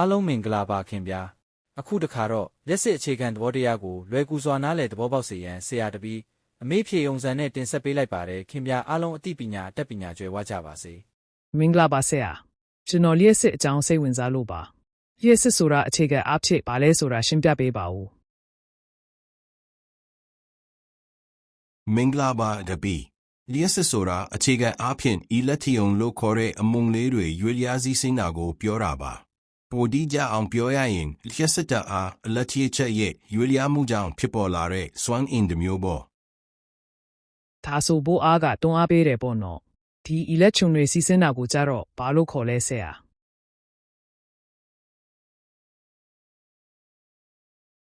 အားလုံးမင်္ဂလာပါခင်ဗျာအခုတခါတော့လက်စစ်အခြေခံသဘောတရားကိုလွယ်ကူစွာနားလည်သဘောပေါက်စေရန်ဆရာတပီးအမေဖြေုံစံနဲ့တင်ဆက်ပေးလိုက်ပါတယ်ခင်ဗျာအားလုံးအသိပညာအတတ်ပညာကျွယ်ဝကြပါစေမင်္ဂလာပါဆရာကျွန်တော်လျှက်စစ်အကြောင်းစိတ်ဝင်စားလို့ပါလျှက်စစ်ဆိုတာအခြေခံအဖြစ်ဘာလဲဆိုတာရှင်းပြပေးပါဦးမင်္ဂလာပါတပီလျက်စစ်ဆိုတာအခြေခံအားဖြင့်ဤလက်ထီယုံလို့ခေါ်တဲ့အမုံလေးတွေရွေလျားစည်းစိမ်းတာကိုပြောတာပါ ပိုဒီကြအောင်ပြောရရင်လျက်စစ်တာအားအလက်ထီချက်ရဲ့ရွေလျားမှုကြောင့်ဖြစ်ပေါ်လာတဲ့ swan in တမျိုးပေါ့ဒါဆိုဘိုးအားကတွန်းအားပေးတယ်ပေါ့နော်ဒီ election တွေစီစဉ်တာကိုကြတော့ဘာလို့ခေါ်လဲဆရာ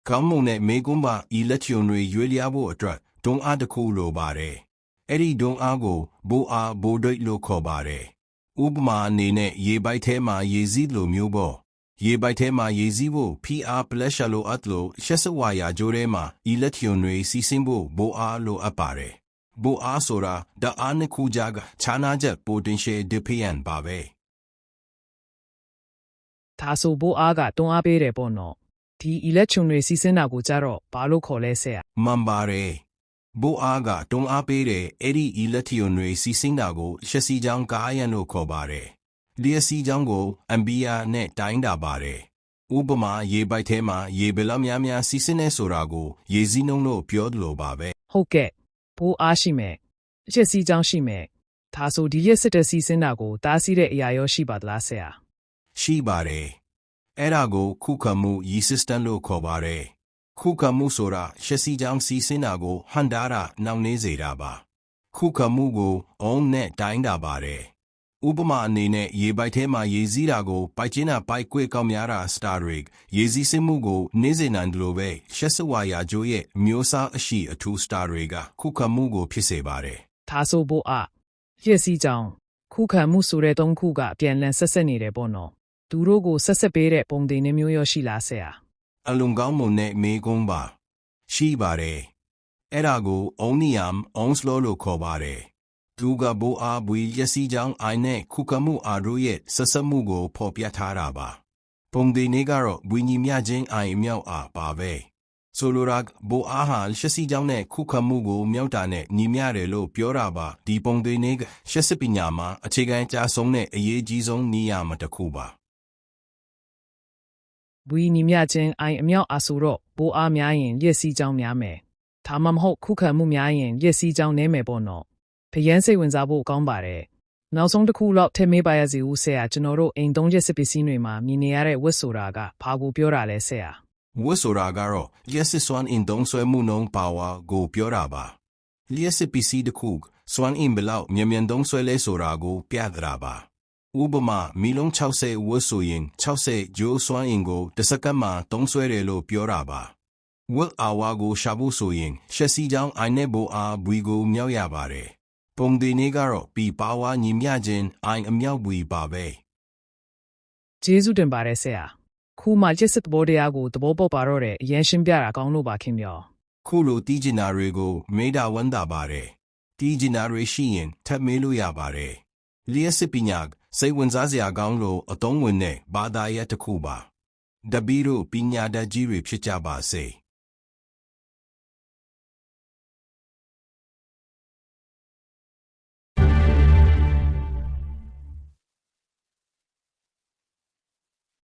ကောင်းမွန်တဲ့မေကွန်းပါဤလက်ချွန်တွေရွေလျားဖို့အတွက်ဒုံအားတစ်ခုလိုပါတယ်အဲ့ဒီဒုံအားကိုဘိုးအားဘိုးဒိတ်လို့ခေါ်ပါတယ်ဥပမာအနေနဲ့ရေပိုက်ထဲမှာရေစည်းလိုမျိုးပေါ့ ရေပိုက်ထဲမှာရေစည်းဖို့ဖီအားပလက်ရှာလိုအပ်လို့ရှက်စဝါယာဂျိုးထဲမှာဤလက်ချွန်တွေစီစဉ်ဖို့ဘိုးအားလိုအပ်ပါတယ်ဘိုးအားဆိုတာဓာတ်အားနှစ်ခုကြားကခြားနာချက် potential difference ပါပဲဒါဆိုဘိုးအားကတွန်းအားပေးတယ်ပေါ့နော်ဒီ election တွေစီစဉ်တာကိုကြတော့ဘာလို့ခေါ်လဲဆရာမှန်ပါတယ်ဘိုးအားကတုံအားပေးတဲ့အဲ့ဒီဤလက်ထီယွန်တွေစီစင်းတာကိုရှက်စီချောင်းကားရန်လို့ခေါ်ပါတယ် လျက်စီချောင်းကိုအမ်ဘီယာနဲ့တိုင်းတာပါတယ်ဥပမာရေပိုက်ထဲမှာရေဘယ်လောက်များများစီစင်းနေဆိုတာကိုရေစည်းနှုံးလို့ပြောသလိုပါပဲဟုတ်ကဲ့ဘိုးအားရှိမယ်အချက်စီကြောင်းရှိမယ်ဒါဆိုဒီရက်စစ်တဲ့စီစဉ်တာကိုတားဆီးတဲ့အရာရောရှိပါသလားဆရာရှိပါတယ်အဲ့ဒါကိုခုခံမှုရီ system လို့ခေါ်ပါတယ်ခုခံမှုဆိုတာရှက်စီချောင်းစီစင်းတာကိုဟန်တာတာနှောင့်နှေးစေတာပါခုခံမှုကို on နဲ့တိုင်းတာပါတယ် ဥပမာအနေနဲ့ရေပိုက်ထဲမှာရေစည်းတာကိုပိုက်ချင်းတာပိုက်ကွေ့ကောက်များတာ star rig ရေစည်းစင်းမှုကိုနေစေနိုင်တယ်လို့ပဲရှက်စဝါယာဂျိုးရဲ့အမျိုးအစားအရှိအထူး star rig ကခုခံမှုကိုဖြစ်စေပါတယ်ဒါဆိုဘိုးအားရက်စီကြောင်းခုခံမှုဆိုတဲ့သုံးခုကအပြန်အလှန်ဆက်ဆက်နေတယ်ပေါ့နော်သူတို့ကိုဆက်ဆက်ပေးတဲ့ပုံတင်နှမျိုးရောရှိလားဆရာအလုံကောင်းမွန်တဲ့မေကုန်းပါရှိပါတယ်အဲ့ဒါကို omnium onslow လို့ခေါ်ပါတယ် သူကဘိုးအားဘွေရစီကြောင်းအိုင်နဲ့ခုကမှုအားတို့ရဲ့ဆက်ဆက်မှုကိုဖော်ပြထားတာပါပုံဒီနေကတော့ဘွေညီမြချင်းအိုင်အမြောက်အားပါပဲဆိုလိုရာဘိုးအားဟာရှက်စီကြောင်းနဲ့ခုခမှုကိုမြောက်တာနဲ့ညီမျှတယ်လို့ပြောတာပါဒီပုံတွေနေကရှက်စစ်ပညာမှာအခြေခံအကြဆုံးနဲ့အရေးကြီးဆုံးနေရာမှာတစ်ခုပါဘွီညီမြချင်းအိုင်အမြောက်အဆူတော့ဘိုးအားများရင်ရက်စီကြောင်းများမယ်ဒါမှမဟုတ်ခုခံမှုများရင်ရက်စီကြောင်းနဲမယ်ပေါ့နော် ဖယန်းစိတ်ဝင်စားဖို့ကောင်းပါတယ်နောက်ဆုံးတစ်ခုတော့ထည့်မေးပါရစီဦးဆရာကျွန်တော်တို့အိမ်သုံးချက်စစ်ပစ္စည်းတွေမှာမြင်နေရတဲ့ဝတ်ဆိုတာကဘာကိုပြောတာလဲဆရာဝတ်ဆိုတာကတော့လျှက်စစ်စွမ်းအင်သုံးဆွဲမှုနှုန်းပါဝါကိုပြောတာပါလျှက်စစ်ပစ္စည်းတစ်ခုစွမ်းအင်ဘယ်လောက်မြန်မြန်သုံးဆွဲလဲဆိုတာကိုပြသတာပါဥပမာမီလုံး60ဝတ်ဆိုရင်60ဂျိုးစွမ်းအင်ကိုတစ်စက္ကန့်မှာသုံးဆွဲတယ်လို့ပြောတာပါဝတ်အာဝါကိုရှာဖို့ဆိုရင်ရှက်စီချောင်းအိုင်နဲ့ဘိုအားဘွီကိုမြောက်ရပါတယ် ပုံဒီနေကတော့ပီပါဝါညီမျှခြင်းအိုင်အမြောက်ဘွီပါပဲကျေးဇူးတင်ပါတယ်ဆရာခုမှရက်စစ်သဘောတရားကိုသဘောပေါက်ပါတော့တယ်အရင်ရှင်းပြတာကောင်းလို့ပါခင်ဗျာခုလိုတီးကျင်နာတွေကိုမေးတာဝမ်းသာပါတယ်တီးကျင်နာတွေရှိရင်ထပ်မေးလို့ရပါတယ်လျှက်စစ်ပညာစိတ်ဝင်စားစရာကောင်းလို့အသုံးဝင်တဲ့ဘာသာရပ်တစ်ခုပါတပီးတို့ပညာတတ်ကြီးတွေဖြစ်ကြပါစေ